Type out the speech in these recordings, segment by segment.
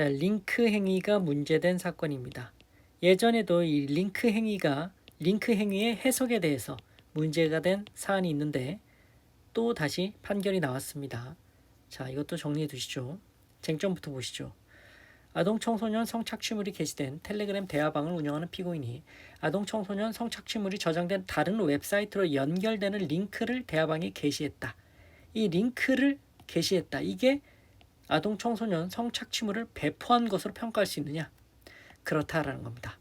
자, 링크 행위가 문제된 사건입니다. 예전에도 이 링크 행위가 링크 행위의 해석에 대해서 문제가 된 사안이 있는데 또 다시 판결이 나왔습니다. 자, 이것도 정리해 두시죠. 쟁점부터 보시죠. 아동 청소년 성착취물이 게시된 텔레그램 대화방을 운영하는 피고인이 아동 청소년 성착취물이 저장된 다른 웹사이트로 연결되는 링크를 대화방에 게시했다. 이 링크를 게시했다. 이게 아동 청소년 성착취물을 배포한 것으로 평가할 수 있느냐? 그렇다라는 겁니다.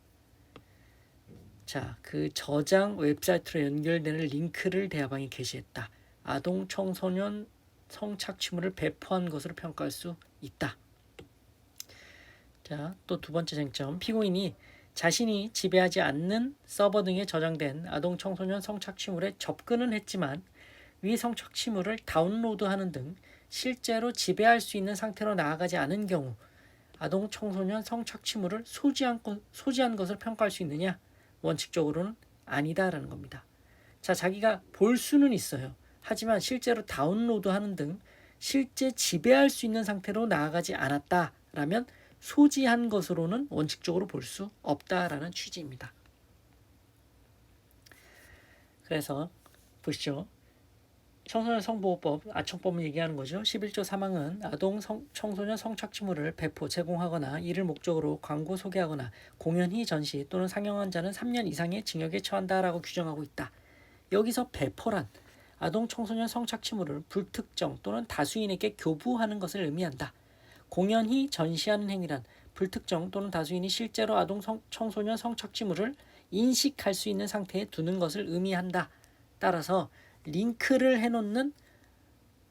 자, 그 저장 웹사이트로 연결되는 링크를 대화방에 게시했다. 아동 청소년 성착취물을 배포한 것으로 평가할 수 있다. 자, 또 두 번째 쟁점. 피고인이 자신이 지배하지 않는 서버 등에 저장된 아동 청소년 성착취물에 접근은 했지만 위 성착취물을 다운로드하는 등 실제로 지배할 수 있는 상태로 나아가지 않은 경우 아동 청소년 성착취물을 소지한, 것, 소지한 것을 평가할 수 있느냐? 원칙적으로는 아니다라는 겁니다. 자, 자기가 볼 수는 있어요. 하지만 실제로 다운로드하는 등 실제 지배할 수 있는 상태로 나아가지 않았다라면 소지한 것으로는 원칙적으로 볼 수 없다라는 취지입니다. 그래서 보시죠. 청소년 성보호법 아청법을 얘기하는 거죠. 11조 3항은 아동 성, 청소년 성착취물을 배포 제공하거나 이를 목적으로 광고 소개하거나 공연히 전시 또는 상영한 자는 3년 이상의 징역에 처한다라고 규정하고 있다. 여기서 배포란 아동 청소년 성착취물을 불특정 또는 다수인에게 교부하는 것을 의미한다. 공연히 전시하는 행위란 불특정 또는 다수인이 실제로 아동 성, 청소년 성착취물을 인식할 수 있는 상태에 두는 것을 의미한다. 따라서 링크를 해놓는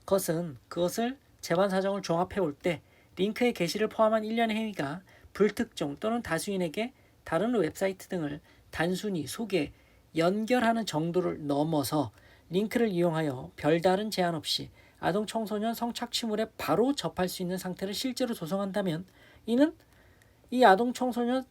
것은 그것을 재반 사정을 종합해 올 때 링크의 게시를 포함한 일련의 행위가 불특정 또는 다수인에게 다른 웹사이트 등을 단순히 소개, 연결하는 정도를 넘어서 링크를 이용하여 별다른 제한 없이 아동 청소년 성착취물에 바로 접할 수 있는 상태를 실제로 조성한다면 이는 이 아동 청소년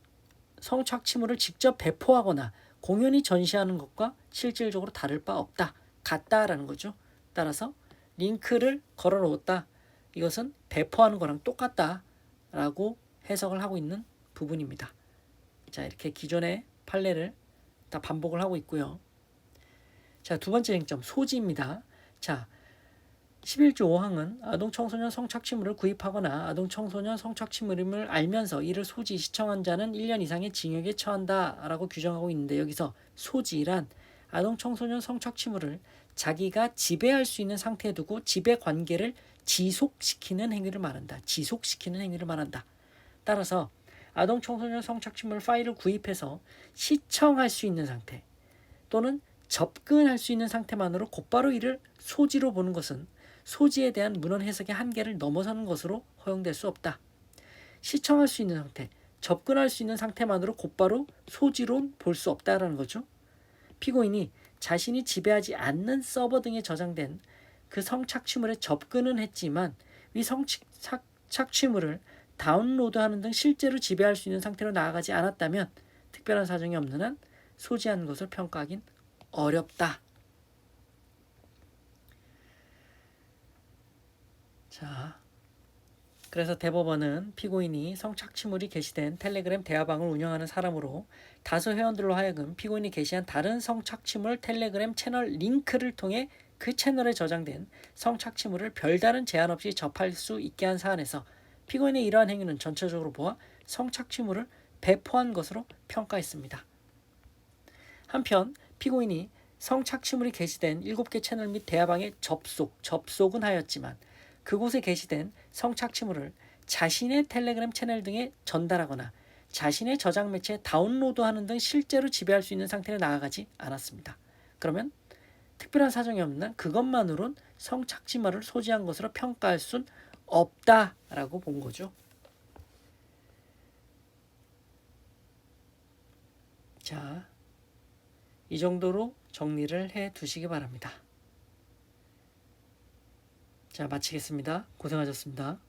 성착취물을 직접 배포하거나 공연히 전시하는 것과 실질적으로 다를 바 없다. 같다라는 거죠. 따라서 링크를 걸어 놓았다. 이것은 배포하는 거랑 똑같다라고 해석을 하고 있는 부분입니다. 자, 이렇게 기존의 판례를 다 반복을 하고 있고요. 자, 두 번째 쟁점 소지입니다. 자, 11조 5항은 아동 청소년 성착취물을 구입하거나 아동 청소년 성착취물임을 알면서 이를 소지 시청한 자는 1년 이상의 징역에 처한다라고 규정하고 있는데 여기서 소지란 아동 청소년 성착취물을 자기가 지배할 수 있는 상태에 두고 지배 관계를 지속시키는 행위를 말한다. 지속시키는 행위를 말한다. 따라서 아동 청소년 성착취물 파일을 구입해서 시청할 수 있는 상태 또는 접근할 수 있는 상태만으로 곧바로 이를 소지로 보는 것은 소지에 대한 문헌 해석의 한계를 넘어서는 것으로 허용될 수 없다. 시청할 수 있는 상태, 접근할 수 있는 상태만으로 곧바로 소지로 볼수 없다라는 거죠. 피고인이 자신이 지배하지 않는 서버 등에 저장된 그 성착취물에 접근은 했지만 위 성착취물을 다운로드하는 등 실제로 지배할 수 있는 상태로 나아가지 않았다면 특별한 사정이 없는 한 소지한 것을 평가하긴 어렵다. 자, 그래서 대법원은 피고인이 성착취물이 게시된 텔레그램 대화방을 운영하는 사람으로 다수 회원들로 하여금 피고인이 게시한 다른 성착취물 텔레그램 채널 링크를 통해 그 채널에 저장된 성착취물을 별다른 제한 없이 접할 수 있게 한 사안에서 피고인의 이러한 행위는 전체적으로 보아 성착취물을 배포한 것으로 평가했습니다. 한편 피고인이 성착취물이 게시된 7개 채널 및 대화방에 접속, 접속은 하였지만 그곳에 게시된 성착취물을 자신의 텔레그램 채널 등에 전달하거나 자신의 저장 매체에 다운로드하는 등 실제로 지배할 수 있는 상태로 나아가지 않았습니다. 그러면 특별한 사정이 없는 그것만으론 성착취물을 소지한 것으로 평가할 순 없다라고 본 거죠. 자, 이 정도로 정리를 해 두시기 바랍니다. 자, 마치겠습니다. 고생하셨습니다.